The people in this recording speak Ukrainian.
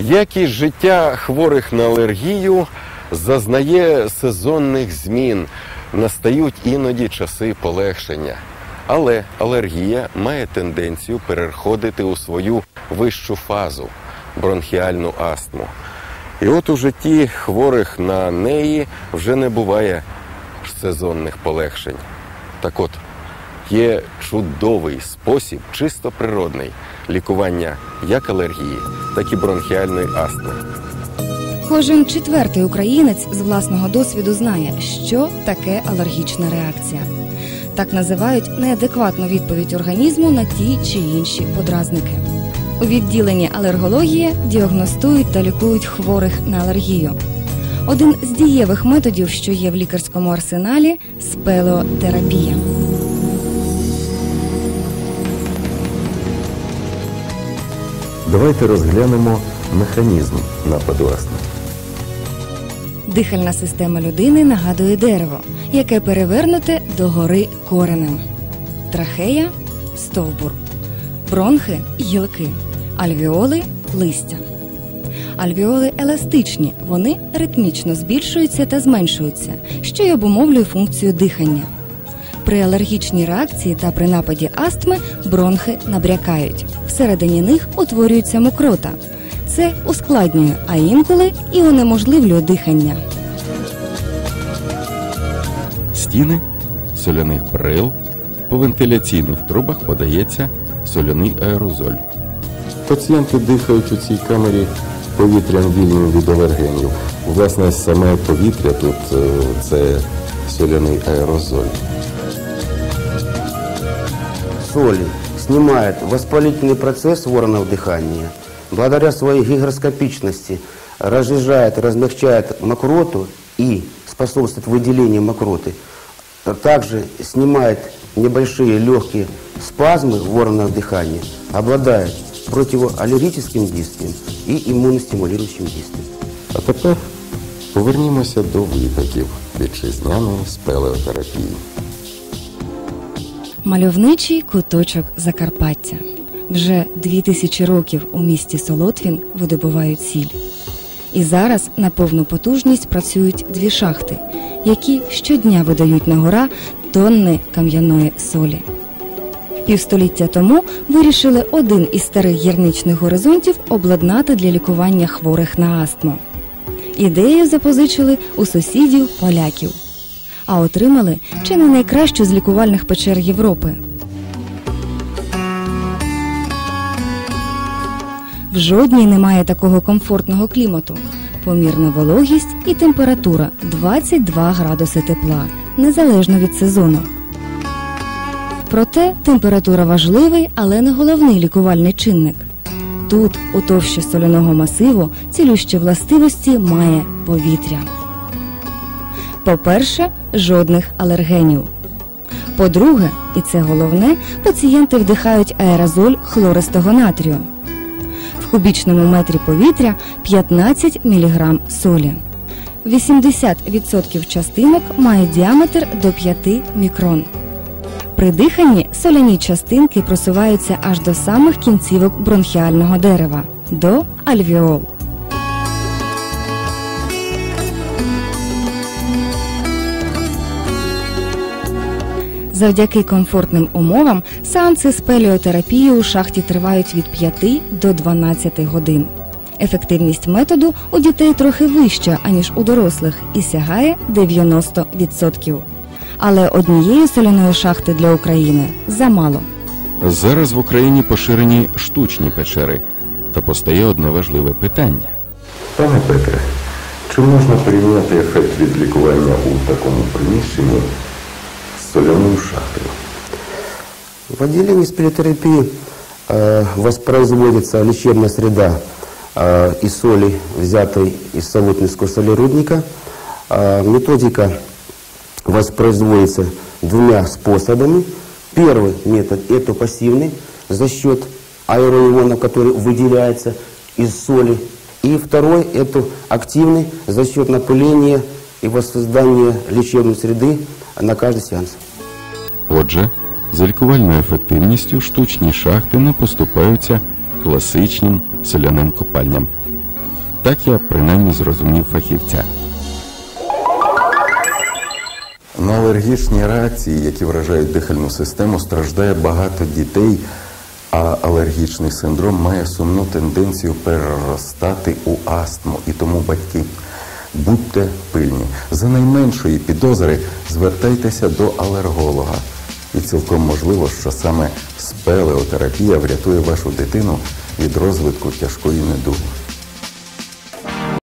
Як і життя хворих на алергію зазнає сезонних змін, настають іноді часи полегшення. Але алергія має тенденцію переходити у свою вищу фазу бронхіальну астму. І от у житті хворих на неї вже не буває сезонних полегшень. Так от, є чудовий спосіб, чисто природний, лікування як алергії, так і бронхіальної астми. Кожен четвертий українець з власного досвіду знає, що таке алергічна реакція. Так називають неадекватну відповідь організму на ті чи інші подразники. У відділенні алергології діагностують та лікують хворих на алергію. Один з дієвих методів, що є в лікарському арсеналі спелеотерапія. Давайте розглянемо механізм нападу астми. Дихальна система людини нагадує дерево, яке перевернуте догори коренем. Трахея стовбур, бронхи гілки, альвіоли листя. Альвіоли еластичні, вони ритмічно збільшуються та зменшуються, що й обумовлює функцію дихання. При алергічній реакції та при нападі астми бронхи набрякають. Всередині них утворюється мокрота. Це ускладнює, а інколи і унеможливлює дихання. Стіни соляних брил, по вентиляційних трубах подається соляний аерозоль. Пацієнти дихають у цій камері повітрям вільним від алергенів. Власне, саме повітря тут е, це соляний аерозоль. соли снимает воспалительный процесс в органах дыхания, благодаря своей гигроскопичности разжижает, размягчает мокроту и способствует выделению мокроты. А Также снимает небольшие легкие спазмы в органах дыхания, обладает противоаллергическим действием и иммуностимулирующим действием. А тепер повернімося до витоків вітчизняної спелеотерапії. Мальовничий куточок Закарпаття. Вже дві тисячі років у місті Солотвін видобувають сіль. І зараз на повну потужність працюють дві шахти, які щодня видають на гора тонни кам'яної солі. Півстоліття тому вирішили один із старих гірничних горизонтів обладнати для лікування хворих на астму. Ідею запозичили у сусідів поляків, а отримали чи не найкращу з лікувальних печер Європи. В жодній немає такого комфортного клімату. Помірна вологість і температура 22 градуси тепла, незалежно від сезону. Проте температура важливий, але не головний лікувальний чинник. Тут, у товщі соляного масиву, цілющі властивості має повітря. По-перше, жодних алергенів. По-друге, і це головне, пацієнти вдихають аерозоль хлористого натрію. В кубічному метрі повітря 15 мг солі. 80% частинок мають діаметр до 5 мікрон. При диханні соляні частинки просуваються аж до самих кінцівок бронхіального дерева до альвіол. Завдяки комфортним умовам сеанси з пеліотерапії у шахті тривають від 5 до 12 годин. Ефективність методу у дітей трохи вища, аніж у дорослих, і сягає 90%. Але однієї соляної шахти для України замало. Зараз в Україні поширені штучні печери, та постає одне важливе питання. Пане Петре, чи можна порівняти ефект від лікування у такому приміщенні з соляною шахтою? В отделении спелеотерапии э, воспроизводится лечебная среда э, из соли, взятой из Солотинского солерудника. Э, методика воспроизводится двумя способами. Первый метод – это пассивный за счет аэроионов, который выделяется из соли. И второй – это активный за счет напыления и воссоздания лечебной среды на каждый сеанс. Отже, за лікувальною ефективністю штучні шахти не поступаються класичним соляним копальням. Так я принаймні зрозумів фахівця. На алергічні реакції, які вражають дихальну систему, страждає багато дітей, а алергічний синдром має сумну тенденцію переростати у астму. І тому батьки будьте пильні. За найменшої підозри звертайтеся до алерголога. І цілком можливо, що саме спелеотерапія врятує вашу дитину від розвитку тяжкої недуги.